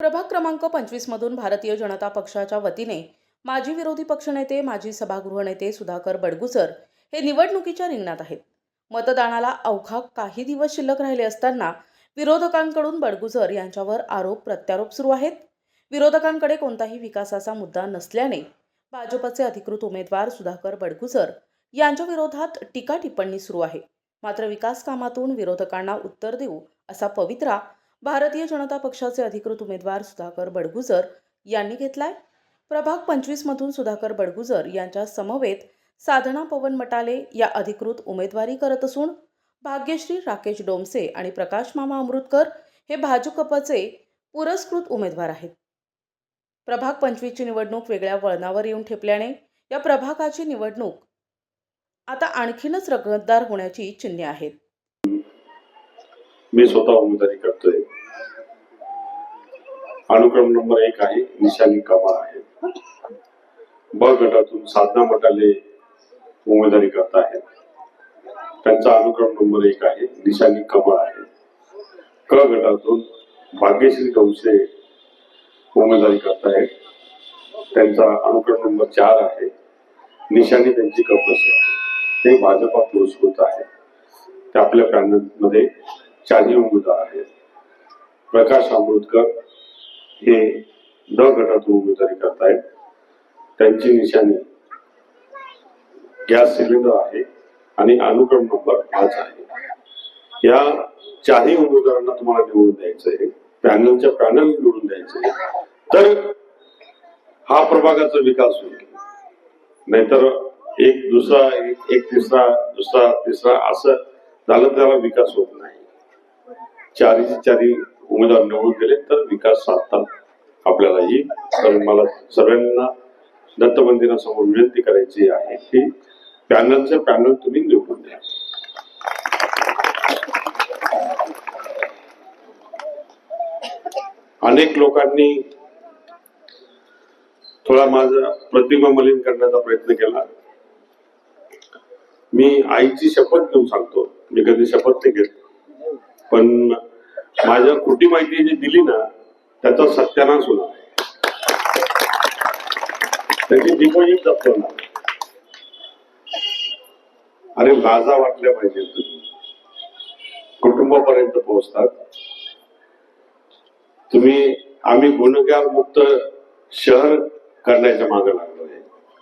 प्रभाग क्रमांक पंचवीसमधून भारतीय जनता पक्षाच्या वतीने माजी विरोधी पक्षनेते माजी सभागृह नेते सुधाकर बडगुसर हे निवडणुकीच्या रिंगणात आहेत. मतदानाला अवघा काही दिवस शिल्लक राहिले असताना विरोधकांकडून बडगुजर यांच्यावर आरोप प्रत्यारोप सुरू आहेत. विरोधकांकडे कोणताही विकासाचा मुद्दा नसल्याने भाजपचे अधिकृत उमेदवार सुधाकर बडगुसर यांच्या विरोधात टीका टिप्पणी सुरू आहे. मात्र विकास कामातून विरोधकांना उत्तर देऊ असा पवित्रा भारतीय जनता पक्षाचे अधिकृत उमेदवार सुधाकर बडगुजर यांनी घेतलाय. प्रभाग पंचवीसमधून सुधाकर बडगुजर यांच्या समवेत साधना पवन मटाले या अधिकृत उमेदवारी करत असून भाग्यश्री राकेश डोमसे आणि प्रकाश मामा अमृतकर हे भाजपचे पुरस्कृत उमेदवार आहेत. प्रभाग पंचवीसची निवडणूक वेगळ्या वळणावर येऊन ठेपल्याने या प्रभागाची निवडणूक आता आणखीनच रगतदार होण्याची चिन्हे आहेत. मी स्वतः उमेदवारी करतोय. अनुक्रम नंबर एक आहे निशाली कमळ आहे. ब गटातून साधना मटाले उमेदवारी करत आहेत. त्यांचा अनुक्रम नंबर एक आहे निशाली कमळ आहे. क गटातून भाग्यश्री डोंसे उमेदवारी करत आहेत. त्यांचा अनुक्रम नंबर चार आहे निशाणी त्यांची कपस. आहे ते भाजपा पुरस्कृत आहे ते आपल्या पॅनलमध्ये चारही उमेदवार आहेत. प्रकाश आंबोडकर हे ड गटातून उमेदवारी करतायत. त्यांची निशाणी गॅस सिलेंडर आहे आणि अनुक्रम नंबर पाच आहे. या चारही उमेदवारांना तुम्हाला निवडून द्यायचं आहे. पॅनलच्या पॅनल निवडून द्यायचं आहे. तर हा प्रभागाचा विकास होईल. नाहीतर एक दुसरा एक एक तिसरा दुसरा तिसरा असं झालं त्याला विकास होत नाही. चारीचे चारी उमेदवार निवडून गेले तर विकास साधता आपल्याला येईल. तर मला सर्वांना दत्त मंदिरासमोर विनंती करायची आहे की पॅनलचे पॅनल तुम्ही निवडून द्या. अनेक लोकांनी थोडा माझा प्रतिमा मलिन करण्याचा प्रयत्न केला. मी आईची शपथ घेऊन सांगतो. मी कधी शपथ नाही घेत. पण माझ्या खोटी माहिती जी दिली ना त्याचा सत्यानाश होणार. आहे त्याची डिपॉझिट जप्त होणार. अरे लाजा वाटल्या पाहिजे तुम्ही कुटुंबापर्यंत पोहोचतात. तुम्ही आम्ही गुन्हेगार मुक्त शहर करण्याच्या मागे लागलो आहे